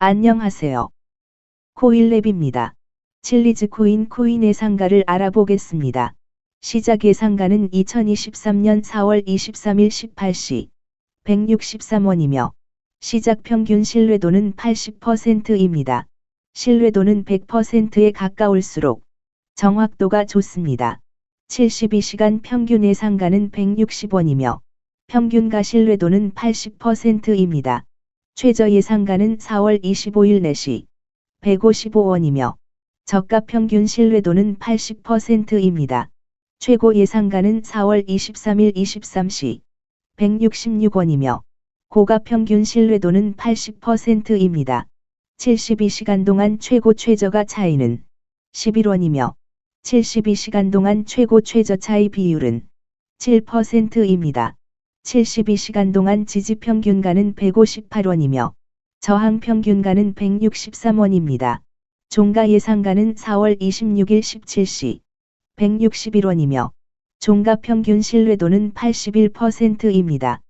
안녕하세요. 코일랩입니다. 칠리즈 코인 코인의 상가를 알아보겠습니다. 시작 예상가는 2023년 4월 23일 18시 163원이며 시작 평균 신뢰도는 80%입니다. 신뢰도는 100%에 가까울수록 정확도가 좋습니다. 72시간 평균 예상가는 160원이며 평균가 신뢰도는 80%입니다. 최저 예상가는 4월 25일 4시 155원이며 저가 평균 신뢰도는 80%입니다. 최고 예상가는 4월 23일 23시 166원이며 고가 평균 신뢰도는 80%입니다. 72시간 동안 최고 최저가 차이는 11원이며 72시간 동안 최고 최저 차이 비율은 7%입니다. 72시간 동안 지지 평균가는 158원이며 저항 평균가는 163원입니다. 종가 예상가는 4월 26일 17시 161원이며 종가 평균 신뢰도는 81%입니다.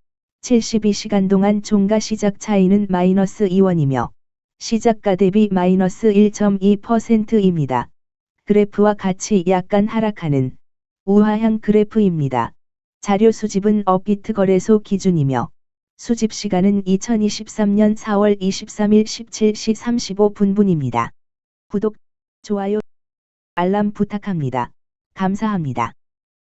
72시간 동안 종가 시작 차이는 마이너스 2원이며 시작가 대비 마이너스 1.2%입니다. 그래프와 같이 약간 하락하는 우하향 그래프입니다. 자료 수집은 업비트 거래소 기준이며 수집 시간은 2023년 4월 23일 17시 35분분입니다. 구독, 좋아요, 알람 부탁합니다. 감사합니다.